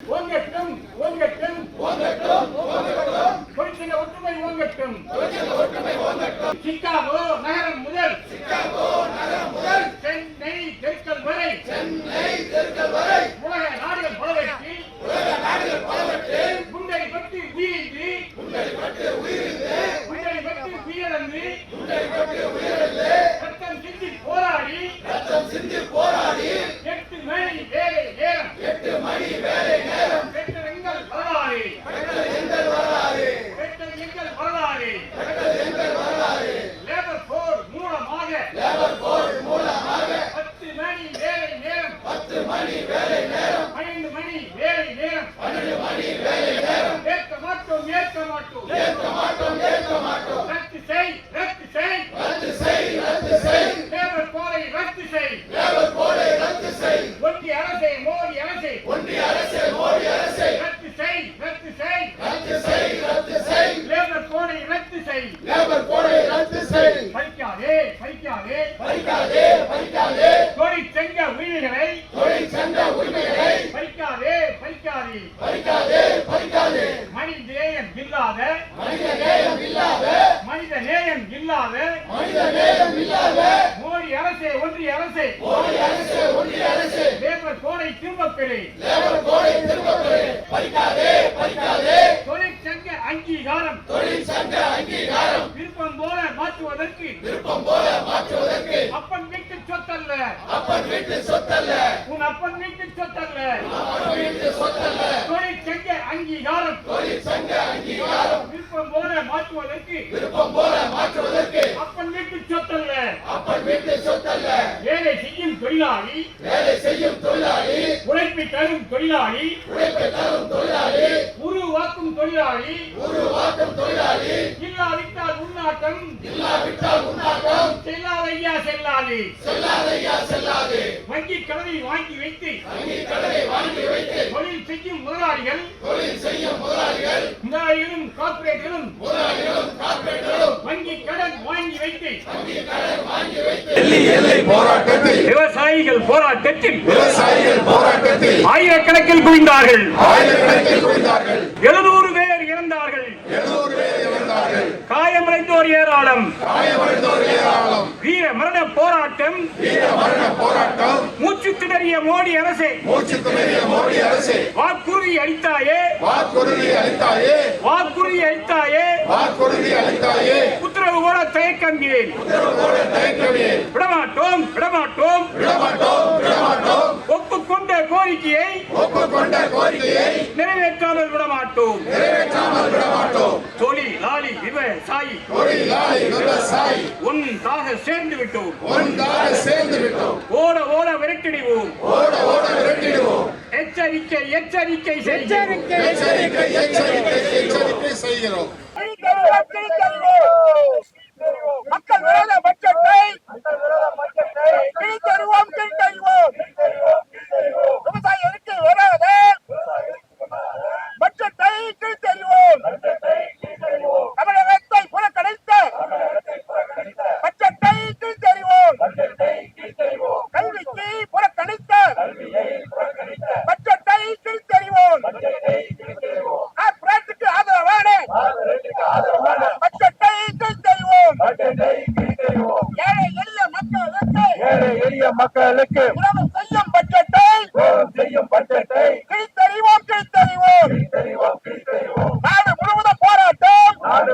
ஓங்கட்டும் ஓங்கட்டும் தொழிற்சங்க ஒற்றுமை ஓங்கட்டும் சிகாகோ நகரம் முதல். பறிக்காதே பறிக்காதே. மனித நேயம் இல்லாத மனித நேயம் இல்லாத மனித நேயம் இல்லாத மனித நேயம் இல்லாத. மோடி அரசே ஒன்றிய அரசே. மோடி அரசு ஒன்றிய அரசு. லேபர் கோடை திரும்பப் பெறு லேபர் கோடை திருப்பப்பெறு பறிக்காதே பறிக்காதே. தொழிற்சங்க அங்கீகாரம். தொழிற்சங்க அங்கீகாரம். விருப்பம் போல மாற்றுவதற்கு. விருப்பம் போல மாற்றுவதற்கு. அப்பன் அப்பன் வீட்டு சொத்தல்ல. உன் அப்பன் வீட்டு சொத்தல்ல. அப்பன் வீட்டு சொத்தல்ல. தொழிற்சங்க அங்கீகாரம். தொழிற்சங்க அங்கீகாரம். விருப்பம் போல மாற்றுவதற்கு. விருப்பம் போல மாற்றுவதற்கு. அப்பன் வீட்டு சொத்தல்ல. அப்பன் வீட்டு சொத்தல்ல. வேலை செய்யும் தொழிலாளி. வேலை செய்யும் தொழிலாளி. உழைப்பை தரும் தொழிலாளி. உழைப்பை தரும் தொழிலாளி. உருவாக்கும் தொழிலாளி. உருவாக்கும் தொழிலாளி. இல்லாவிட்டால் உண்ணாட்டம். இல்லாவிட்டால் உண்ணாட்டம். செல்லாதையா செல்லாது. செல்லாதையா செல்லாது. வங்கி கடனை வாங்கி வைத்து. வங்கி கடனை வாங்கி வைத்து. தொழில் செய்யும் முதலாளிகள். தொழில் செய்யும் முதலாளிகள். முதலாளிகளும் கார்ப்பரேட்டுகளும் முதலாளிகளும் கார்பரேட்டரும் வங்கி கடன் வாங்கி வைத்து. வங்கி கடன் வாங்கி வைத்து. டெல்லி எல்லை போராட்டத்தில் விவசாயிகள் போராட்டத்தில். விவசாயிகள் போராட்டத்தில் ஆயிரக்கணக்கில் குவிந்தார்கள். ஆயிரக்கணக்கில் குவிந்தார்கள். ஏராளம் வீர மரண போராட்டம். போராட்டம் மூச்சு திணறிய மோடி அரசே. மூச்சு திணறிய மோடி அரசு வாக்குறுதி அளித்தாயே. வாக்குறுதி அளித்தாயே. வாக்குறுதி அளித்தாயே வாக்குறுதி அளித்தாயே உத்தரவு கூட தயக்கம் ஏன்? உத்தரவோட தயக்கமே விடமாட்டோம் விடமாட்டோம் விடமாட்டோம் விடமாட்டோம். ஒப்புக்கொண்ட கோரிக்கையை ஒப்புக்கொண்ட கோரிக்கையை நிறைவேற்றாமல் விடமாட்டோம். நிறைவேற்றாமல் விடமாட்டோம். விவசாயி தொழிலாளி விவசாயி ஒன்றாக சேர்ந்து விட்டோம். ஒன்றாக சேர்ந்து விட்டோம். ஓட ஓட விரட்டிடுவோம். ஓட ஓட விரட்டிடுவோம். எச்சரிக்கை எச்சரிக்கை எச்சரிக்கை எச்சரிக்கை எச்சரிக்கை எச்சரிக்கை செய்கிறோம். மக்கள் மக்களுக்கு உணவு செய்யும் பட்ஜெட்டை செய்யும் பட்ஜெட்டை கிழித்தறிவோம் கிழித்தறிவோம். தெரிவோம் தெரிவோம் நாடு முழுவதும் போராட்டம். நாடு